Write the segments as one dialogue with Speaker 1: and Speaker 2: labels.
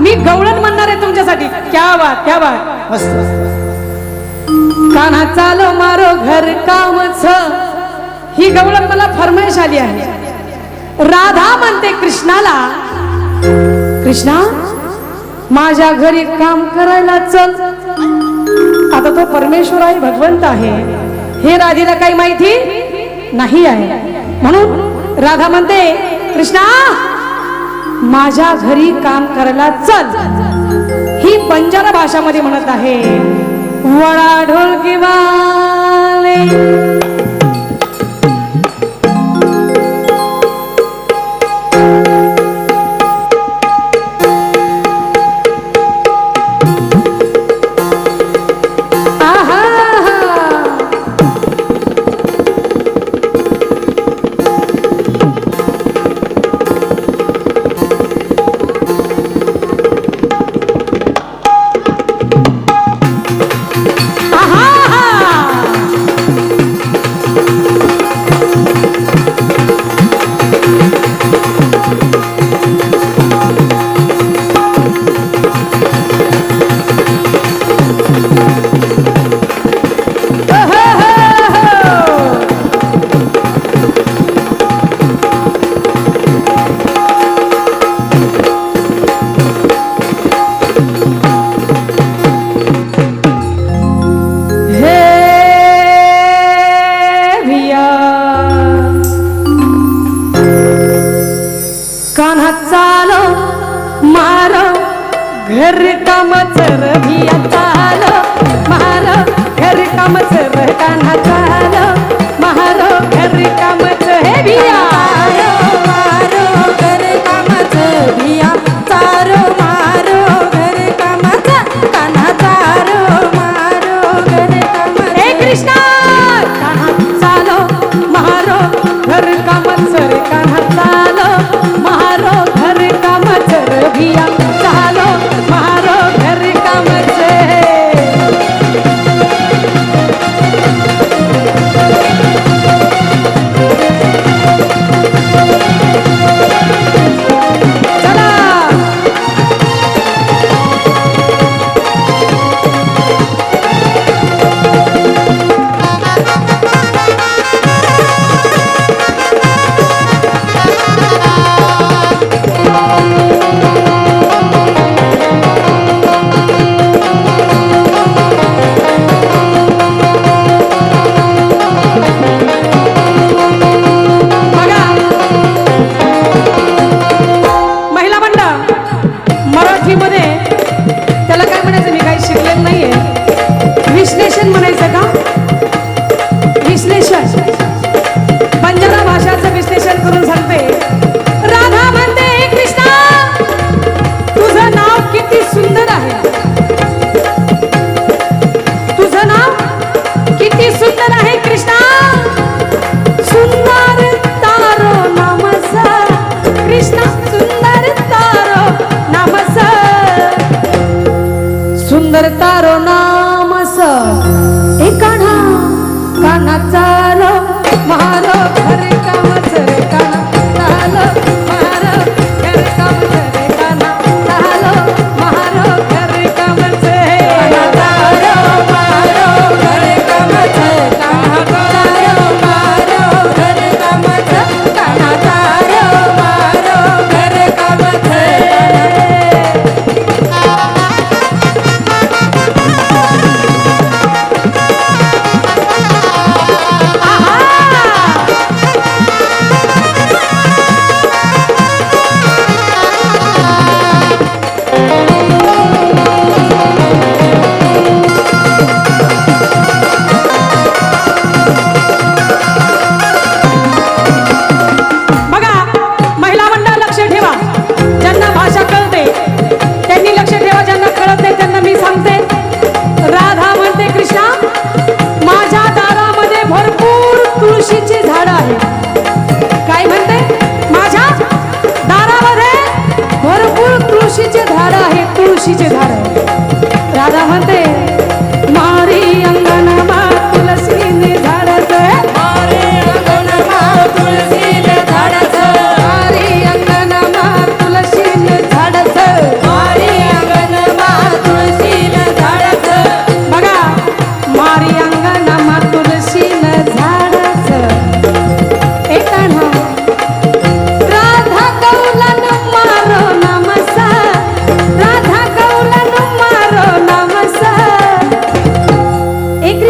Speaker 1: मी गवळण म्हणणार आहे तुमच्यासाठी. क्या वा क्या वा
Speaker 2: काना
Speaker 1: कान्हा चालो मारो घर काम ही गवळण मला फरमाईश आली आहे. राधा म्हणते कृष्णाला कृष्णा माझ्या घरी काम करायला चल. आता तो परमेश्वर आहे भगवंत आहे. हे राधेला काही माहिती नाही आहे. म्हणून राधा म्हणते कृष्णा माझ्या घरी काम करायला चल. ही बंजारा भाषामध्ये म्हणत आहे वडा ढोलकी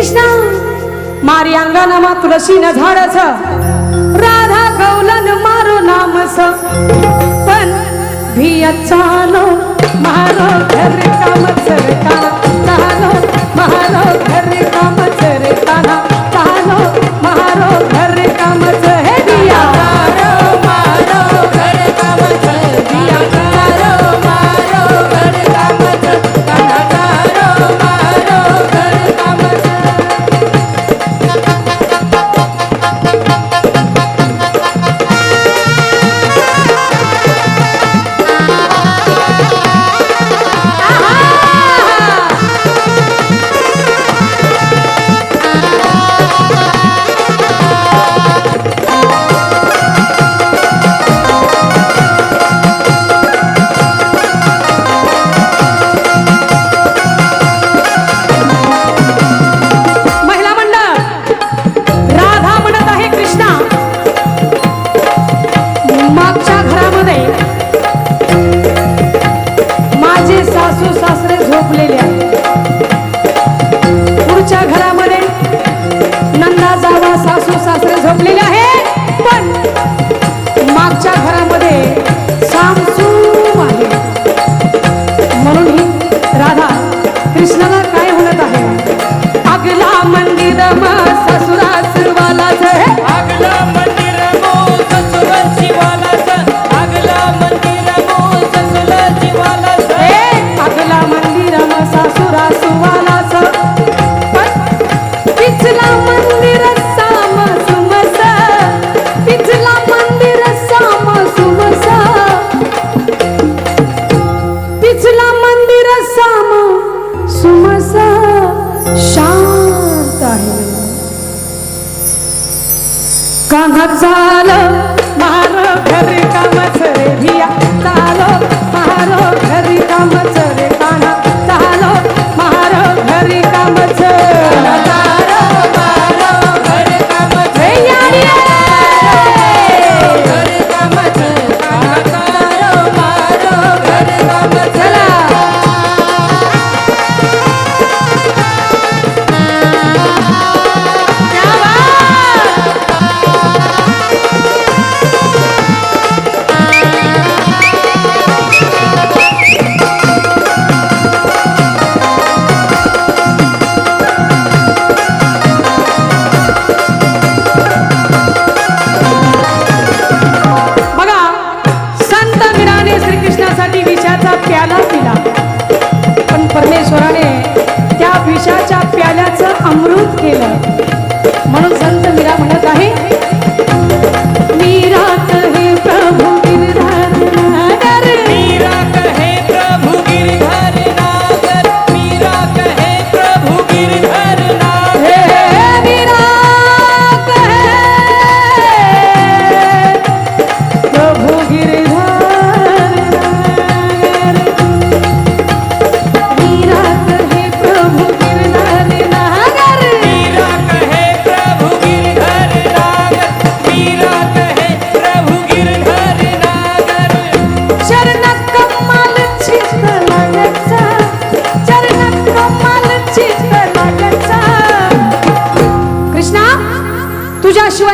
Speaker 1: કૃષ્ણ
Speaker 3: મારી આંગણામાં તુલસીના ઝાડ છે રાધા ગૌલન મારું નામ છે પણ ભી અચાનો મારો
Speaker 1: ઘર કામ ચરતા તારો મારો ઘર કામ ચરતા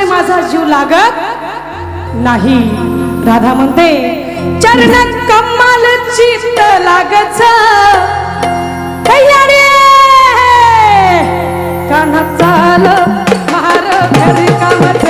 Speaker 1: माझा जीव लागत नाही. राधा म्हणते चरणात कमाल चित्त लागत. कानात चाल महार घर कामत